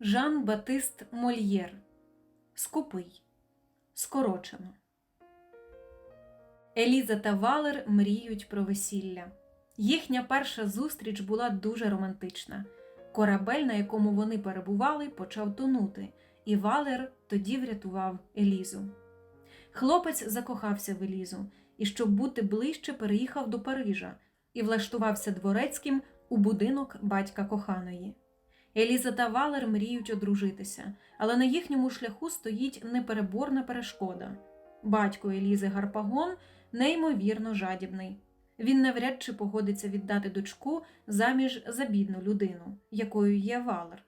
Жан Батист Мольєр Скупий. Скорочено. Еліза та Валер мріють про весілля. Їхня перша зустріч була дуже романтична. Корабель, на якому вони перебували, почав тонути, і Валер тоді врятував Елізу. Хлопець закохався в Елізу і, щоб бути ближче, переїхав до Парижа і влаштувався дворецьким у будинок батька коханої. Еліза та Валер мріють одружитися, але на їхньому шляху стоїть непереборна перешкода. Батько Елізи Гарпагон неймовірно жадібний. Він навряд чи погодиться віддати дочку заміж за бідну людину, якою є Валер.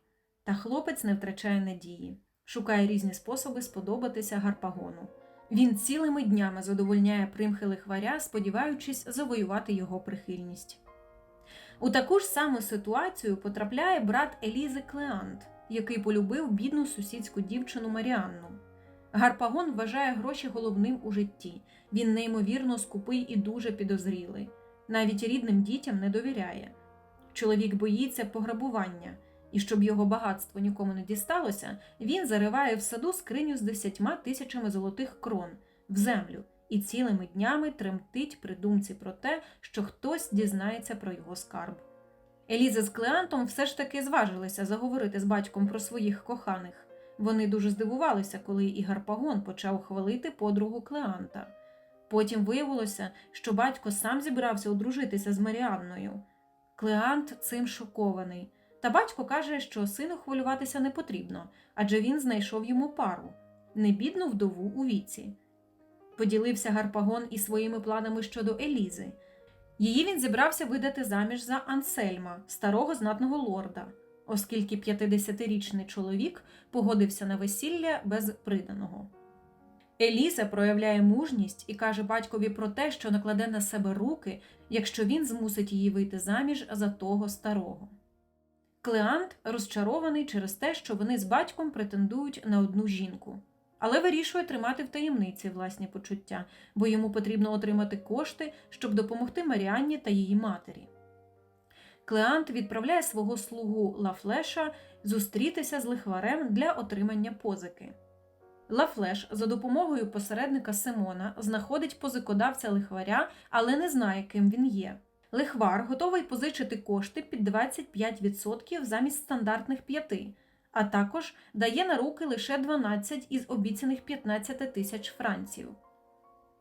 Та хлопець не втрачає надії, шукає різні способи сподобатися Гарпагону. Він цілими днями задовольняє примхи лихваря, сподіваючись завоювати його прихильність. У таку ж саму ситуацію потрапляє брат Елізи Клеант, який полюбив бідну сусідську дівчину Маріанну. Гарпагон вважає гроші головним у житті. Він неймовірно скупий і дуже підозрілий. Навіть рідним дітям не довіряє. Чоловік боїться пограбування, і щоб його багатство нікому не дісталося, він зариває в саду скриню з десятьма тисячами золотих крон в землю і цілими днями тремтить при думці про те, що хтось дізнається про його скарб. Еліза з Клеантом все ж таки зважилися заговорити з батьком про своїх коханих. Вони дуже здивувалися, коли і Гарпагон почав хвалити подругу Клеанта. Потім виявилося, що батько сам зібрався одружитися з Маріанною. Клеант цим шокований. Та батько каже, що сину хвилюватися не потрібно, адже він знайшов йому пару небідну вдову у віці. Поділився Гарпагон і своїми планами щодо Елізи. Її він зібрався видати заміж за Ансельма, старого знатного лорда, оскільки 50-річний чоловік погодився на весілля без приданого. Еліза проявляє мужність і каже батькові про те, що накладе на себе руки, якщо він змусить її вийти заміж за того старого. Клеант розчарований через те, що вони з батьком претендують на одну жінку, але вирішує тримати в таємниці власні почуття, бо йому потрібно отримати кошти, щоб допомогти Маріанні та її матері. Клеант відправляє свого слугу Лафлеша зустрітися з лихварем для отримання позики. Лафлеш за допомогою посередника Симона знаходить позикодавця лихваря, але не знає, ким він є. Лихвар готовий позичити кошти під 25% замість стандартних 5%, а також дає на руки лише 12 із обіцяних 15 тисяч франців.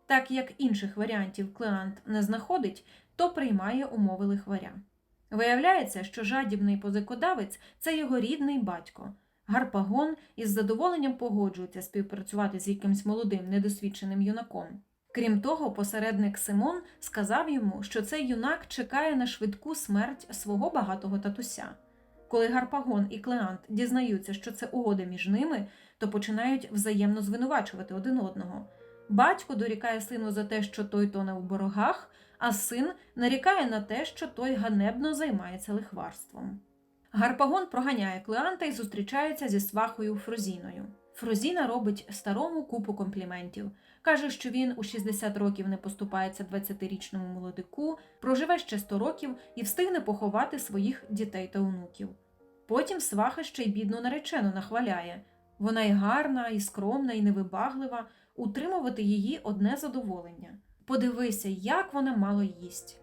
Так як інших варіантів Клеант не знаходить, то приймає умови лихваря. Виявляється, що жадібний позикодавець це його рідний батько. Гарпагон із задоволенням погоджується співпрацювати з якимсь молодим недосвідченим юнаком. Крім того, посередник Симон сказав йому, що цей юнак чекає на швидку смерть свого багатого татуся. Коли Гарпагон і Клеант дізнаються, що це угода між ними, то починають взаємно звинувачувати один одного. Батько дорікає сину за те, що той тоне в борогах, а син нарікає на те, що той ганебно займається лихварством. Гарпагон проганяє Клеанта і зустрічається зі свахою Фрозіною. Фрозіна робить старому купу компліментів. Каже, що він у 60 років не поступається 20-річному молодику, проживе ще 100 років і встигне поховати своїх дітей та онуків. Потім сваха ще й бідну наречену нахваляє. Вона і гарна, і скромна, і невибаглива, утримувати її одне задоволення. Подивися, як вона мало їсть.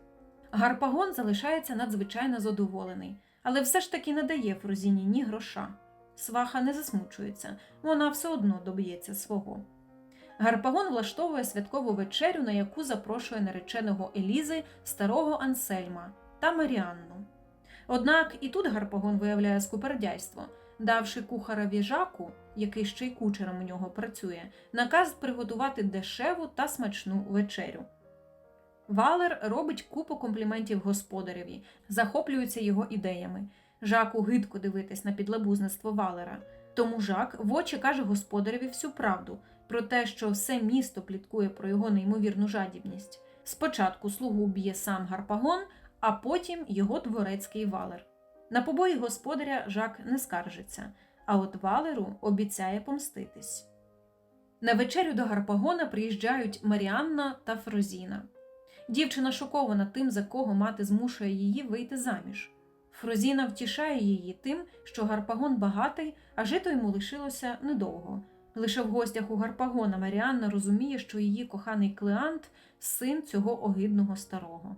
Гарпагон залишається надзвичайно задоволений, але все ж таки не дає Фрозіні ні гроша. Сваха не засмучується, вона все одно доб'ється свого. Гарпагон влаштовує святкову вечерю, на яку запрошує нареченого Елізи, старого Ансельма та Маріанну. Однак і тут Гарпагон виявляє скупердяйство, давши кухарові жаку, який ще й кучером у нього працює, наказ приготувати дешеву та смачну вечерю. Валер робить купу компліментів господареві, захоплюється його ідеями. Жаку гидко дивитись на підлабузництво Валера. Тому Жак в очі каже господареві всю правду про те, що все місто пліткує про його неймовірну жадібність. Спочатку слугу б'є сам Гарпагон, а потім його дворецький Валер. На побої господаря Жак не скаржиться, а от Валеру обіцяє помститись. На вечерю до Гарпагона приїжджають Маріанна та Фрозіна. Дівчина шокована тим, за кого мати змушує її вийти заміж. Фрозіна втішає її тим, що Гарпагон багатий, а жито йому лишилося недовго. Лише в гостях у Гарпагона Маріанна розуміє, що її коханий Клеант син цього огидного старого.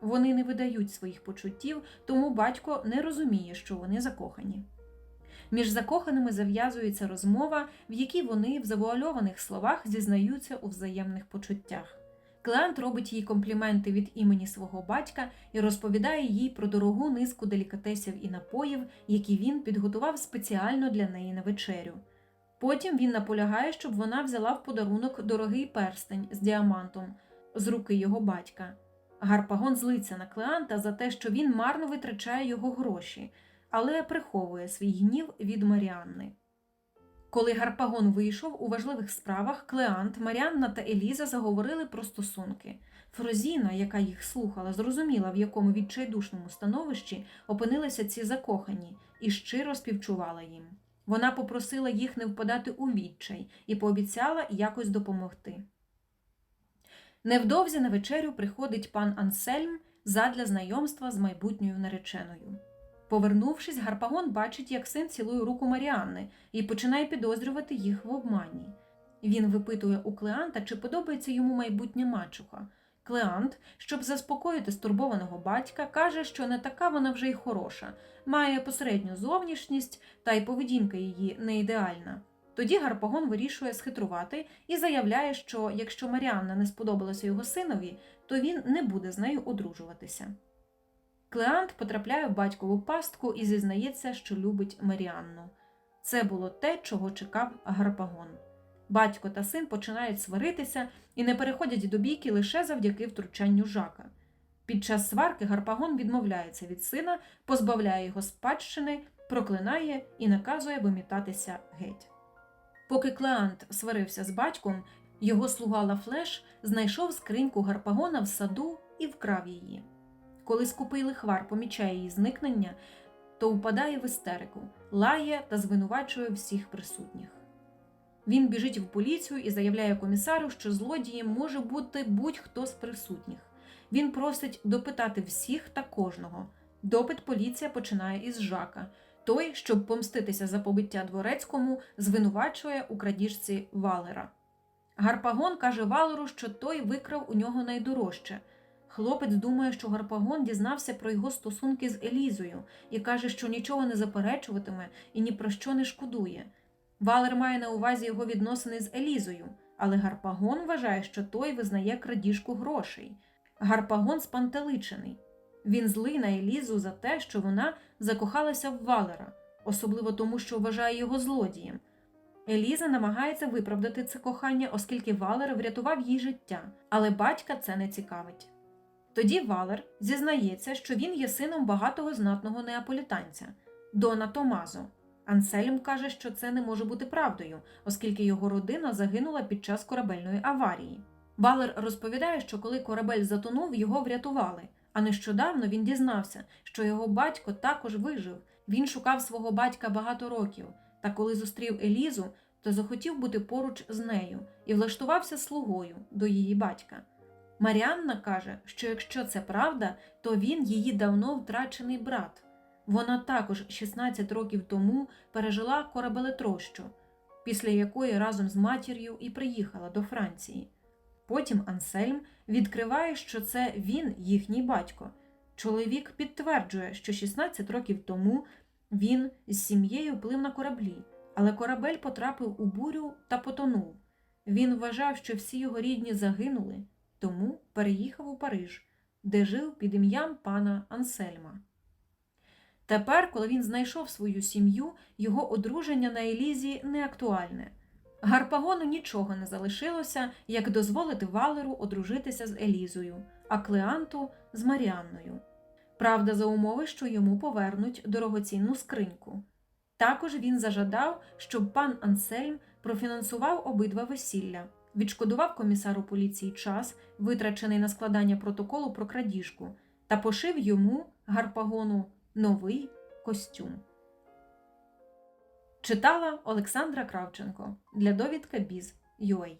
Вони не видають своїх почуттів, тому батько не розуміє, що вони закохані. Між закоханими зав'язується розмова, в якій вони в завуальованих словах зізнаються у взаємних почуттях. Клеант робить їй компліменти від імені свого батька і розповідає їй про дорогу низку делікатесів і напоїв, які він підготував спеціально для неї на вечерю. Потім він наполягає, щоб вона взяла в подарунок дорогий перстень з діамантом з руки його батька. Гарпагон злиться на Клеанта за те, що він марно витрачає його гроші, але приховує свій гнів від Маріанни. Коли Гарпагон вийшов у важливих справах, Клеант, Маріанна та Еліза заговорили про стосунки. Фрозіна, яка їх слухала, зрозуміла, в якому відчайдушному становищі опинилися ці закохані, і щиро співчувала їм. Вона попросила їх не впадати у відчай і пообіцяла якось допомогти. Невдовзі на вечерю приходить пан Ансельм задля знайомства з майбутньою нареченою. Повернувшись, Гарпагон бачить, як син цілує руку Маріанни і починає підозрювати їх в обмані. Він випитує у Клеанта, чи подобається йому майбутня мачуха. Клеант, щоб заспокоїти стурбованого батька, каже, що не така вона вже й хороша, має посередню зовнішність, та й поведінка її не ідеальна. Тоді Гарпагон вирішує схитрувати і заявляє, що якщо Маріанна не сподобалася його синові, то він не буде з нею одружуватися. Клеант потрапляє в батькову пастку і зізнається, що любить Маріанну. Це було те, чого чекав Гарпагон. Батько та син починають сваритися і не переходять до бійки лише завдяки втручанню жака. Під час сварки Гарпагон відмовляється від сина, позбавляє його спадщини, проклинає і наказує вимітатися геть. Поки Клеант сварився з батьком, його слуга Лафлеш знайшов скриньку Гарпагона в саду і вкрав її. Коли скупий лихвар помічає її зникнення, то впадає в істерику, лає та звинувачує всіх присутніх. Він біжить в поліцію і заявляє комісару, що злодієм може бути будь-хто з присутніх. Він просить допитати всіх та кожного. Допит поліція починає із Жака. Той, щоб помститися за побиття дворецькому, звинувачує у крадіжці Валера. Гарпагон каже Валеру, що той викрав у нього найдорожче. Хлопець думає, що Гарпагон дізнався про його стосунки з Елізою і каже, що нічого не заперечуватиме і ні про що не шкодує. Валер має на увазі його відносини з Елізою, але Гарпагон вважає, що той визнає крадіжку грошей. Гарпагон спантеличений. Він злий на Елізу за те, що вона закохалася в Валера, особливо тому, що вважає його злодієм. Еліза намагається виправдати це кохання, оскільки Валер врятував їй життя, але батька це не цікавить. Тоді Валер зізнається, що він є сином багатого знатного неаполітанця Дона Томазо. Ансельм каже, що це не може бути правдою, оскільки його родина загинула під час корабельної аварії. Валер розповідає, що коли корабель затонув, його врятували. А нещодавно він дізнався, що його батько також вижив. Він шукав свого батька багато років, та коли зустрів Елізу, то захотів бути поруч з нею і влаштувався слугою до її батька. Маріанна каже, що якщо це правда, то він її давно втрачений брат. Вона також 16 років тому пережила корабелетрощу, після якої разом з матір'ю і приїхала до Франції. Потім Ансельм відкриває, що це він їхній батько. Чоловік підтверджує, що 16 років тому він з сім'єю плив на кораблі, але корабель потрапив у бурю та потонув. Він вважав, що всі його рідні загинули, тому переїхав у Париж, де жив під ім'ям пана Ансельма. Тепер, коли він знайшов свою сім'ю, його одруження на Елізі не актуальне. Гарпагону нічого не залишилося, як дозволити Валеру одружитися з Елізою, а Клеанту з Маріанною. Правда, за умови, що йому повернуть дорогоцінну скриньку. Також він зажадав, щоб пан Ансельм профінансував обидва весілля, відшкодував комісару поліції час, витрачений на складання протоколу про крадіжку, та пошив йому, Гарпагону, новий костюм. Читала Олександра Кравченко для довідка Біз.UA